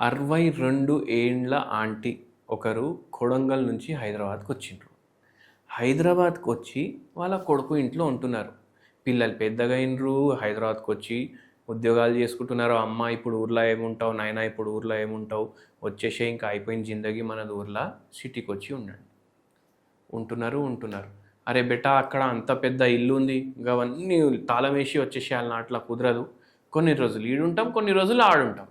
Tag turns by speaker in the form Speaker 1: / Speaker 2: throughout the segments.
Speaker 1: అరవై రెండు ఏండ్ల ఆంటీ ఒకరు కొడంగల్ నుంచి హైదరాబాద్కి వచ్చిండ్రు. హైదరాబాద్కి వచ్చి వాళ్ళ కొడుకు ఇంట్లో ఉంటున్నారు. పిల్లలు పెద్దగా అయినరు హైదరాబాద్కి వచ్చి ఉద్యోగాలు చేసుకుంటున్నారు. అమ్మ ఇప్పుడు ఊర్లో ఏముంటావు? నాయన ఇప్పుడు ఊర్లో ఏముంటావు? వచ్చేసే ఇంకా అయిపోయిన జిందగీ మనది ఊర్లో సిటీకి వచ్చి ఉండండి. ఉంటున్నారు ఉంటున్నారు. అరే బెటా అక్కడ అంత పెద్ద ఇల్లు ఉంది. ఇంకా అవన్నీ తాళం వేసి వచ్చేసేయాలని అట్లా కుదరదు. కొన్ని రోజులు ఈడుంటాం కొన్ని రోజులు ఆడుంటాం.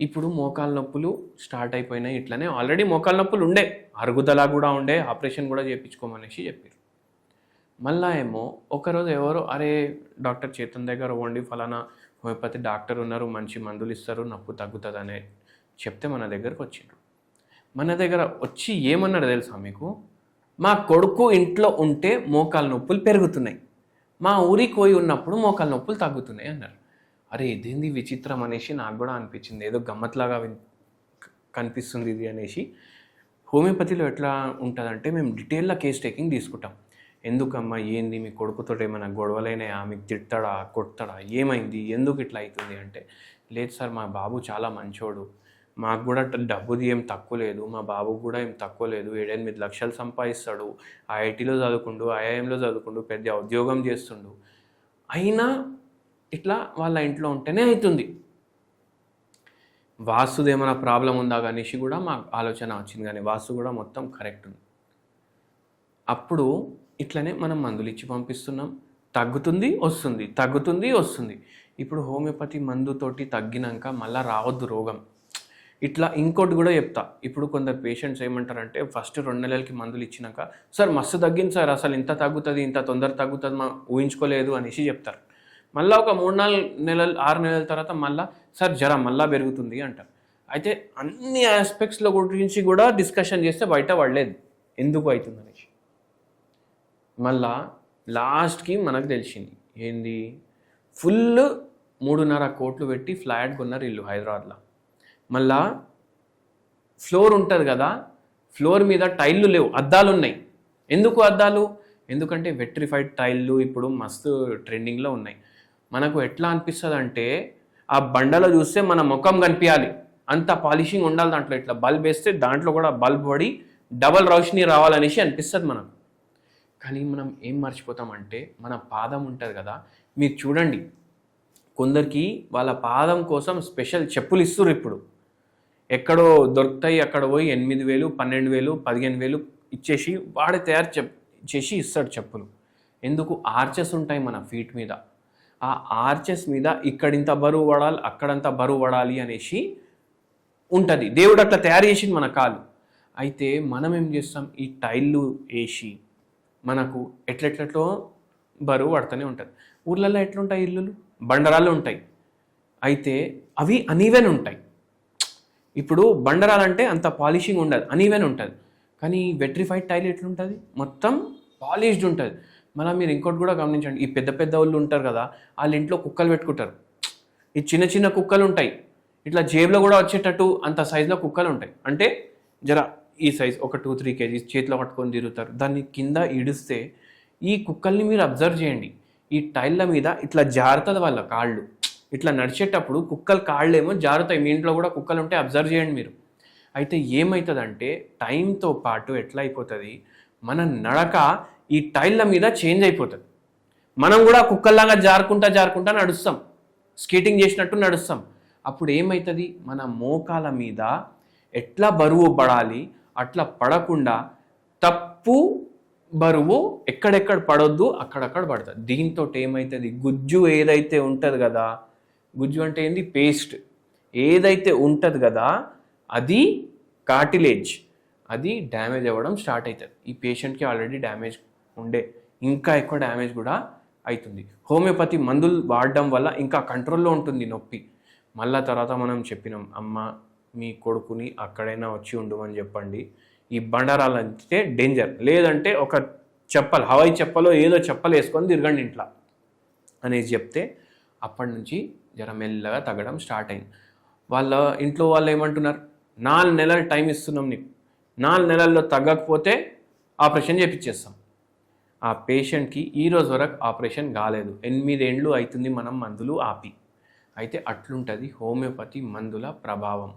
Speaker 1: ఇప్పుడు మోకాల నొప్పులు స్టార్ట్ అయిపోయినాయి ఇట్లనే ఆల్రెడీ మోకాల నొప్పులు ఉండే. అరుగుదల కూడా ఉండే. ఆపరేషన్ కూడా చేయించుకోమనేసి చెప్పారు మళ్ళా ఏమో ఒకరోజు ఎవరో అరే డాక్టర్ చేతన్ దగ్గర వండి ఫలానా హోమియోపతి డాక్టర్ ఉన్నారు మంచి మందులు ఇస్తారు నొప్పు తగ్గుతుందనే చెప్తే మన దగ్గరకు వచ్చిండ్రు మన దగ్గర వచ్చి ఏమన్నాడు తెలుసా మీకు? మా కొడుకు ఇంట్లో ఉంటే మోకాల నొప్పులు పెరుగుతున్నాయి. మా ఊరికి పోయి ఉన్నప్పుడు మోకాల నొప్పులు తగ్గుతున్నాయి అన్నారు. అరే ఇదేంది విచిత్రం అనేసి నాకు కూడా అనిపించింది. ఏదో గమ్మత్లాగా విన్- కనిపిస్తుంది ఇది అనేసి. హోమియోపతిలో ఎట్లా ఉంటుందంటే మేము డీటెయిల్గా కేస్ టేకింగ్ తీసుకుంటాం. ఎందుకమ్మా ఏంది మీ కొడుకుతో ఏమైనా గొడవలైనాయా మీకు తిడతాడా కొడతాడా ఏమైంది ఎందుకు ఇట్లా అవుతుంది అంటే లేదు సార్ మా బాబు చాలా మంచోడు. మాకు కూడా డబ్బుది ఏం తక్కువ లేదు. మా బాబు కూడా ఏం తక్కువ లేదు. ఏడెనిమిది లక్షలు సంపాదిస్తాడు. ఐఐటీలో చదువుకుండు ఐఐఎంలో చదువుకుండు పెద్ద ఉద్యోగం చేస్తుండు. అయినా ఇట్లా వాళ్ళ ఇంట్లో ఉంటేనే అవుతుంది వాస్తుది ఏమైనా ప్రాబ్లం ఉందా అనేసి కూడా మాకు ఆలోచన వచ్చింది కానీ వాస్తు కూడా మొత్తం కరెక్ట్ ఉంది. అప్పుడు ఇట్లనే మనం మందులు ఇచ్చి పంపిస్తున్నాం. తగ్గుతుంది వస్తుంది. తగ్గుతుంది వస్తుంది. ఇప్పుడు హోమియోపతి మందుతోటి తగ్గినాక మళ్ళీ రావద్దు రోగం. ఇట్లా ఇంకోటి కూడా చెప్తా. ఇప్పుడు కొందరు పేషెంట్స్ ఏమంటారంటే ఫస్ట్ రెండు నెలలకి మందులు ఇచ్చినాక సార్ మస్తు తగ్గింది సార్. అసలు ఇంత తగ్గుతుంది ఇంత తొందర తగ్గుతుంది మా ఊహించుకోలేదు అనేసి చెప్తారు. మళ్ళీ ఒక మూడు నాలుగు నెలలు ఆరు నెలల తర్వాత మళ్ళీ సార్ జ్వరం మళ్ళీ పెరుగుతుంది అంటారు. అయితే అన్ని ఆస్పెక్ట్స్ల గురించి కూడా డిస్కషన్ చేస్తే బయట పడలేదు. ఎందుకు అవుతుంది అనేసి మళ్ళా లాస్ట్కి మనకు తెలిసింది. ఏంది? ఫుల్ మూడున్నర కోట్లు పెట్టి ఫ్లాట్ కొన్నారు ఇల్లు హైదరాబాద్లో. మళ్ళా ఫ్లోర్ ఉంటుంది కదా ఫ్లోర్ మీద టైళ్ళు లేవు అద్దాలు ఉన్నాయి. ఎందుకు అద్దాలు? ఎందుకంటే వెట్రిఫైడ్ టైళ్ళు ఇప్పుడు మస్తు ట్రెండింగ్లో ఉన్నాయి. మనకు ఎట్లా అనిపిస్తుంది అంటే ఆ బండలో చూస్తే మన ముఖం కనిపించాలి అంత పాలిషింగ్ ఉండాలి దాంట్లో. ఇట్లా బల్బ్ వేస్తే దాంట్లో కూడా బల్బ్ పడి డబల్ రోషిని రావాలనేసి అనిపిస్తుంది మనం కానీ మనం ఏం మర్చిపోతామంటే మన పాదం ఉంటుంది కదా మీరు చూడండి. కొందరికి వాళ్ళ పాదం కోసం స్పెషల్ చెప్పులు ఇస్తుర్రు ఇప్పుడు. ఎక్కడో దొరుకుతాయి అక్కడ పోయి ఎనిమిది వేలు పన్నెండు వేలు పదిహేను వేలు ఇచ్చేసి వాడే తయారు చెప్ చేసి ఇస్తాడు చెప్పులు. ఎందుకు? ఆర్చెస్ ఉంటాయి మన ఫీట్ మీద. ఆ ఆర్చెస్ మీద ఇక్కడింత బరువు పడాలి అక్కడంత బరువు పడాలి అనేసి ఉంటుంది. దేవుడు అట్లా తయారు చేసింది మన కాలు అయితే మనం ఏం చేస్తాం? ఈ టైళ్ళు వేసి మనకు ఎట్లెట్లట్లో బరువు పడుతూనే ఉంటుంది. ఊర్లలో ఎట్లుంటాయి ఇల్లులు? బండరాళ్ళు ఉంటాయి. అయితే అవి అనీవెన్ ఉంటాయి. ఇప్పుడు బండరాలంటే అంత పాలిషింగ్ ఉండదు అనీవెన్ ఉంటుంది. కానీ వెట్రిఫైడ్ టైల్ ఎట్లుంటుంది? మొత్తం పాలిష్డ్ ఉంటుంది. మళ్ళీ మీరు ఇంకోటి కూడా గమనించండి. ఈ పెద్ద పెద్ద వాళ్ళు ఉంటారు కదా వాళ్ళ ఇంట్లో కుక్కలు పెట్టుకుంటారు. ఈ చిన్న చిన్న కుక్కలు ఉంటాయి. ఇట్లా జేబులో కూడా వచ్చేటట్టు అంత సైజులో కుక్కలు ఉంటాయి. అంటే జర ఈ సైజ్ ఒక టూ త్రీ కేజీస్ చేతిలో పట్టుకొని తిరుగుతారు. దాన్ని కింద ఇడిస్తే ఈ కుక్కల్ని మీరు అబ్జర్వ్ చేయండి. ఈ టైళ్ళ మీద ఇట్లా జారుతుంది వాళ్ళ కాళ్ళు. ఇట్లా నడిచేటప్పుడు కుక్కలు కాళ్ళు ఏమో జారుతాయి. మీ ఇంట్లో కూడా కుక్కలు ఉంటే అబ్జర్వ్ చేయండి మీరు. అయితే ఏమవుతుందంటే టైంతో పాటు ఎట్లా అయిపోతుంది? మన నడక ఈ టైళ్ళ మీద చేంజ్ అయిపోతుంది. మనం కూడా కుక్కల్లాగా జారుకుంటా జారుకుంటా నడుస్తాం. స్కేటింగ్ చేసినట్టు నడుస్తాం. అప్పుడు ఏమవుతుంది మన మోకాల మీద ఎట్లా బరువు పడాలి అట్లా పడకుండా తప్పు బరువు ఎక్కడెక్కడ పడొద్దు అక్కడక్కడ పడుతుంది. దీంతో ఏమవుతుంది గుజ్జు ఏదైతే ఉంటుంది కదా గుజ్జు అంటే ఏంది? పేస్ట్. ఏదైతే ఉంటుంది కదా అది కార్టిలేజ్ అది డ్యామేజ్ అవ్వడం స్టార్ట్ అవుతుంది ఈ పేషెంట్కి ఆల్రెడీ డ్యామేజ్ ఉండే. ఇంకా ఎక్కువ డ్యామేజ్ కూడా అవుతుంది హోమియోపతి మందులు వాడడం వల్ల ఇంకా కంట్రోల్లో ఉంటుంది నొప్పి. మళ్ళా తర్వాత మనం చెప్పినాం అమ్మ మీ కొడుకుని అక్కడైనా వచ్చి ఉండమని చెప్పండి. ఈ బండరాలు అంటే డేంజర్ లేదంటే ఒక చెప్పలు హవాయి చెప్పలో ఏదో చెప్పలు వేసుకొని తిరగండి ఇంట్లో అనేసి చెప్తే అప్పటి నుంచి జర మెల్లగా తగ్గడం స్టార్ట్ అయింది. వాళ్ళ ఇంట్లో వాళ్ళు ఏమంటున్నారు నాలుగు నెలలు టైం ఇస్తున్నాం నీకు. నాలుగు నెలల్లో తగ్గకపోతే ఆపరేషన్ చేపించేస్తాం ఆ పేషెంట్కి ఈ రోజు వరకు ఆపరేషన్ కాలేదు. ఎనిమిదేండ్లు అవుతుంది మనం మందులు ఆపి. అయితే అట్లుంటుంది హోమియోపతి మందుల ప్రభావం.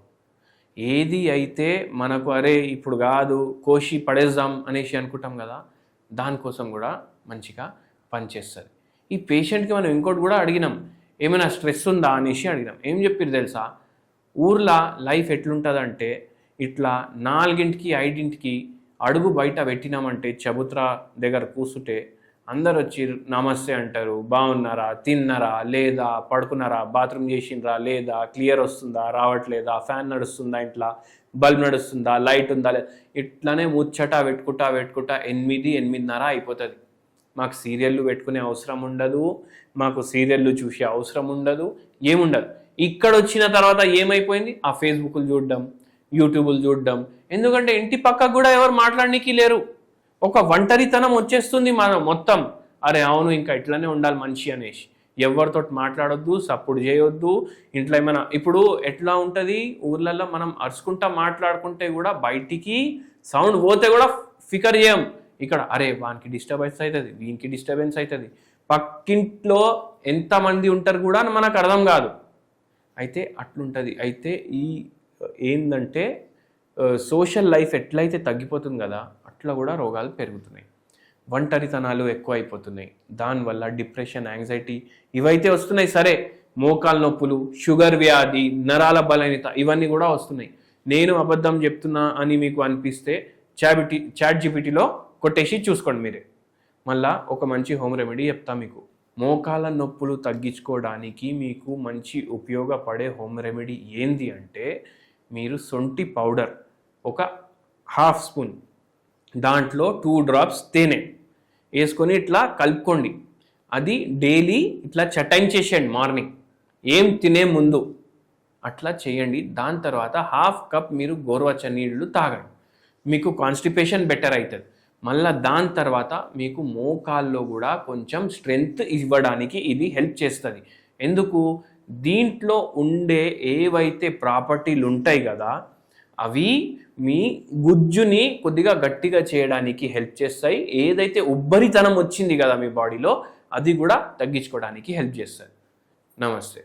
Speaker 1: ఏది అయితే మనకు అరే ఇప్పుడు కాదు కోసి పడేద్దాం అనేసి అనుకుంటాం కదా దానికోసం కూడా మంచిగా పనిచేస్తుంది. ఈ పేషెంట్కి మనం ఇంకోటి కూడా అడిగినాం ఏమైనా స్ట్రెస్ ఉందా? అనేసి అడిగినాం. ఏం చెప్పారు తెలుసా? ఊర్లో లైఫ్ ఎట్లుంటుందంటే ఇట్లా నాలుగింటికి ఐదింటికి అడుగు బయట పెట్టినామంటే చబుత్రా దగ్గర కూసుంటే అందరు వచ్చి నమస్తే అంటారు. బాగున్నారా? తిన్నారా? లేదా? పడుకున్నారా? బాత్రూమ్ చేసిండ్రా? లేదా? క్లియర్ వస్తుందా? రావట్లేదా? ఫ్యాన్ నడుస్తుందా ఇంట్లో? బల్బ్ నడుస్తుందా? లైట్ ఉందా? లేదా ఇట్లానే ముచ్చట పెట్టుకుంటా పెట్టుకుంటా ఎనిమిది ఎనిమిదిన్నర అయిపోతుంది. మాకు సీరియళ్ళు పెట్టుకునే అవసరం ఉండదు. మాకు సీరియళ్ళు చూసే అవసరం ఉండదు. ఏముండదు. ఇక్కడ వచ్చిన తర్వాత ఏమైపోయింది? ఆ ఫేస్బుక్లు చూడడం. యూట్యూబ్లు చూడడం. ఎందుకంటే ఇంటి పక్కకు కూడా ఎవరు మాట్లాడనీకి లేరు. ఒక ఒంటరితనం వచ్చేస్తుంది మనం మొత్తం. అరే అవును ఇంకా ఇట్లానే ఉండాలి మనిషి అనేసి ఎవరితో మాట్లాడొద్దు సప్పుడు చేయొద్దు. ఇంట్లో ఏమైనా ఇప్పుడు ఎట్లా ఉంటుంది? ఊర్లలో మనం అరుచుకుంటా మాట్లాడుకుంటే కూడా బయటికి సౌండ్ పోతే కూడా ఫికర్ చేయం. ఇక్కడ అరే వానికి డిస్టర్బెన్స్ అవుతుంది వీనికి డిస్టర్బెన్స్ అవుతుంది పక్కింట్లో ఎంతమంది ఉంటారు కూడా మనకు అర్థం కాదు. అయితే అట్లుంటుంది. అయితే ఈ ఏంటంటే సోషల్ లైఫ్ ఎట్లయితే తగ్గిపోతుంది కదా అట్లా కూడా రోగాలు పెరుగుతున్నాయి. ఒంటరితనాలు ఎక్కువ అయిపోతున్నాయి దానివల్ల డిప్రెషన్ యాంగ్జైటీ ఇవైతే వస్తున్నాయి. సరే మోకాల నొప్పులు షుగర్ వ్యాధి నరాల బలహీనత ఇవన్నీ కూడా వస్తున్నాయి. నేను అబద్ధం చెప్తున్నా అని మీకు అనిపిస్తే చాబిటి చాట్ జీబీటీలో కొట్టేసి చూసుకోండి మీరే. మళ్ళా ఒక మంచి హోమ్ రెమెడీ చెప్తా మీకు. మోకాల నొప్పులు తగ్గించుకోవడానికి మీకు మంచి ఉపయోగపడే హోమ్ రెమెడీ ఏంది అంటే మీరు సొంటి పౌడర్ ఒక హాఫ్ స్పూన్ దాంట్లో టూ డ్రాప్స్ తేనె వేసుకొని ఇట్లా కలుపుకోండి. అది డైలీ ఇట్లా చటాయించేసేయండి మార్నింగ్. ఏం తినే ముందు అట్లా చేయండి. దాని తర్వాత హాఫ్ కప్ మీరు గోరువచ్చ నీళ్ళు తాగండి. మీకు కాన్స్టిపేషన్ బెటర్ అవుతుంది మళ్ళీ దాని తర్వాత మీకు మోకాల్లో కూడా కొంచెం స్ట్రెంగ్త్ ఇవ్వడానికి ఇది హెల్ప్ చేస్తుంది. ఎందుకు? దీంట్లో ఉండే ఏవైతే ప్రాపర్టీలు ఉంటాయి కదా అవి మీ గుజ్జుని కొద్దిగా గట్టిగా చేయడానికి హెల్ప్ చేస్తాయి. ఏదైతే ఉబ్బరితనం వచ్చింది కదా మీ బాడీలో అది కూడా తగ్గించుకోవడానికి హెల్ప్ చేస్తుంది నమస్తే.